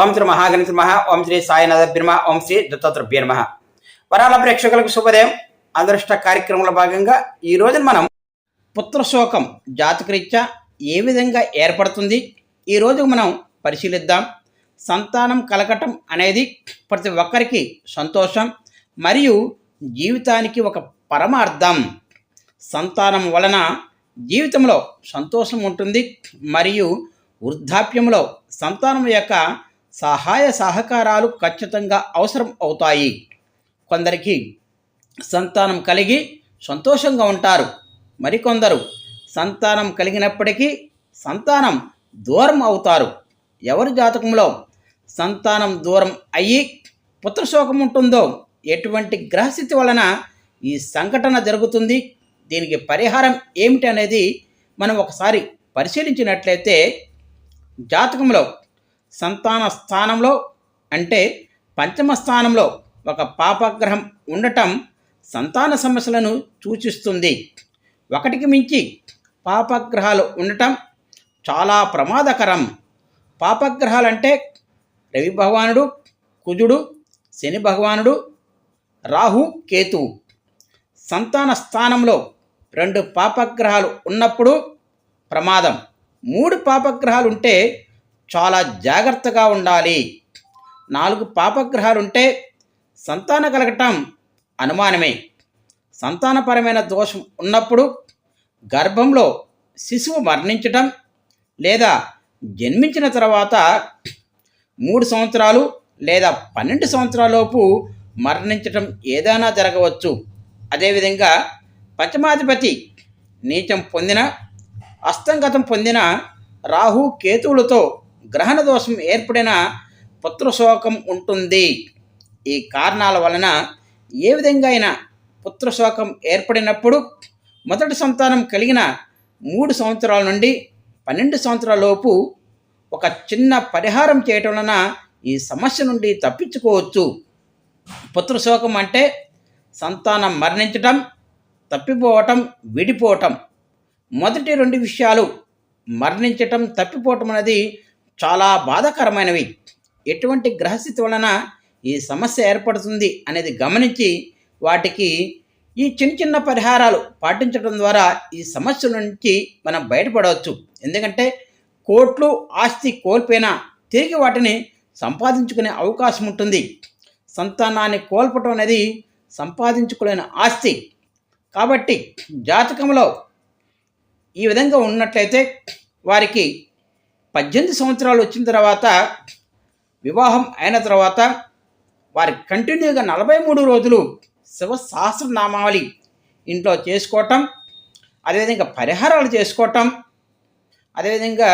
ఓం శ్రీ మహాగణిత మహా ఓం శ్రీ సాయినాథ బ్రహ్మ ఓం శ్రీ దత్తాత్రేయ నమ. వరాల ప్రేక్షకులకు శుభోదయం. అదృష్ట కార్యక్రమంలో భాగంగా ఈ రోజున మనం పుత్రశోకం జాతకరీత్యా ఏ విధంగా ఏర్పడుతుంది? ఈ రోజు మనం పరిశీలిద్దాం. సంతానం కలగటం అనేది ప్రతి ఒక్కరికి సంతోషం మరియు జీవితానికి ఒక పరమార్థం. సంతానం వలన జీవితంలో సంతోషం ఉంటుంది మరియు వృద్ధాప్యంలో సంతానం యొక్క సహాయ సహకారాలు ఖచ్చితంగా అవసరం అవుతాయి. కొందరికి సంతానం కలిగి సంతోషంగా ఉంటారు. మరికొందరు సంతానం కలిగినప్పటికీ సంతానం దూరం అవుతారు. ఎవరి జాతకంలో సంతానం దూరం అయ్యి పుత్రశోకం ఉంటుందో ఎటువంటి గ్రహస్థితి వలన ఈ సంఘటన జరుగుతుంది దీనికి పరిహారం ఏమిటి అనేది మనం ఒకసారి పరిశీలించినట్లయితే జాతకంలో సంతాన స్థానంలో అంటే పంచమ స్థానంలో ఒక పాపగ్రహం ఉండటం సంతాన సమస్యలను సూచిస్తుంది. ఒకటికి మించి పాపగ్రహాలు ఉండటం చాలా ప్రమాదకరం. పాపగ్రహాలంటే రవి భగవానుడు కుజుడు శని భగవానుడు రాహు కేతు. సంతాన స్థానంలో రెండు పాపగ్రహాలు ఉన్నప్పుడు ప్రమాదం. మూడు పాపగ్రహాలు ఉంటే చాలా జాగ్రత్తగా ఉండాలి. నాలుగు పాపగ్రహాలు ఉంటే సంతాన కలగటం అనుమానమే. సంతానపరమైన దోషం ఉన్నప్పుడు గర్భంలో శిశువు మరణించటం లేదా జన్మించిన తర్వాత మూడు సంవత్సరాలు లేదా పన్నెండు సంవత్సరాలలోపు మరణించటం ఏదైనా జరగవచ్చు. అదేవిధంగా పంచమాధిపతి నీచం పొందిన అస్తంగతం పొందిన రాహు కేతువులతో గ్రహణ దోషం ఏర్పడిన పుత్రశోకం ఉంటుంది. ఈ కారణాల వలన ఏ విధంగా అయినా పుత్రశోకం ఏర్పడినప్పుడు మొదటి సంతానం కలిగిన మూడు సంవత్సరాల నుండి పన్నెండు సంవత్సరాల లోపు ఒక చిన్న పరిహారం చేయటం వలన ఈ సమస్య నుండి తప్పించుకోవచ్చు. పుత్రశోకం అంటే సంతానం మరణించటం తప్పిపోవటం విడిపోవటం. మొదటి రెండు విషయాలు మరణించటం తప్పిపోవటం అనేది చాలా బాధాకరమైనవి. ఎటువంటి గ్రహస్థితి వలన ఈ సమస్య ఏర్పడుతుంది అనేది గమనించి వాటికి ఈ చిన్న చిన్న పరిహారాలు పాటించడం ద్వారా ఈ సమస్య నుంచి మనం బయటపడవచ్చు. ఎందుకంటే కోట్లు ఆస్తి కోల్పోయినా తిరిగి వాటిని సంపాదించుకునే అవకాశం ఉంటుంది. సంతానాన్ని కోల్పటం అనేది సంపాదించుకోలేని ఆస్తి. కాబట్టి జాతకంలో ఈ విధంగా ఉన్నట్లయితే వారికి పద్దెనిమిది సంవత్సరాలు వచ్చిన తర్వాత వివాహం అయిన తర్వాత వారి కంటిన్యూగా నలభై మూడు రోజులు శివ సహస్రనామావళి ఇంట్లో చేసుకోవటం అదేవిధంగా పరిహారాలు చేసుకోవటం అదేవిధంగా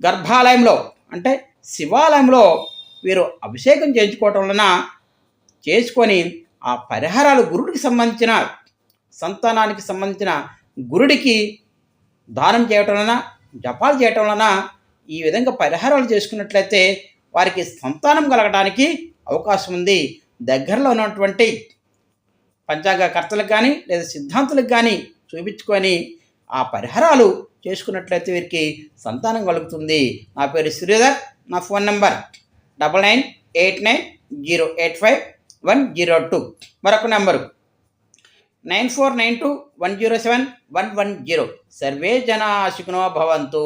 గర్భాలయంలో అంటే శివాలయంలో వీరు అభిషేకం చేయించుకోవటం వలన చేసుకొని ఆ పరిహారాలు గురుడికి సంబంధించిన సంతానానికి సంబంధించిన గురుడికి దానం చేయటం వలన జపాలు చేయటం వలన ఈ విధంగా పరిహారాలు చేసుకున్నట్లయితే వారికి సంతానం కలగడానికి అవకాశం ఉంది. దగ్గరలో ఉన్నటువంటి పంచాంగ కర్తలకు కానీ లేదా సిద్ధాంతులకు కానీ చూపించుకొని ఆ పరిహారాలు చేసుకున్నట్లయితే వీరికి సంతానం కలుగుతుంది. నా పేరు శ్రీధర్ నా phone number double nine eight nine zero eight five one zero two. మరొక number nine four nine two one zero seven one one zero. Survey జనా సుఖినో భవంతు.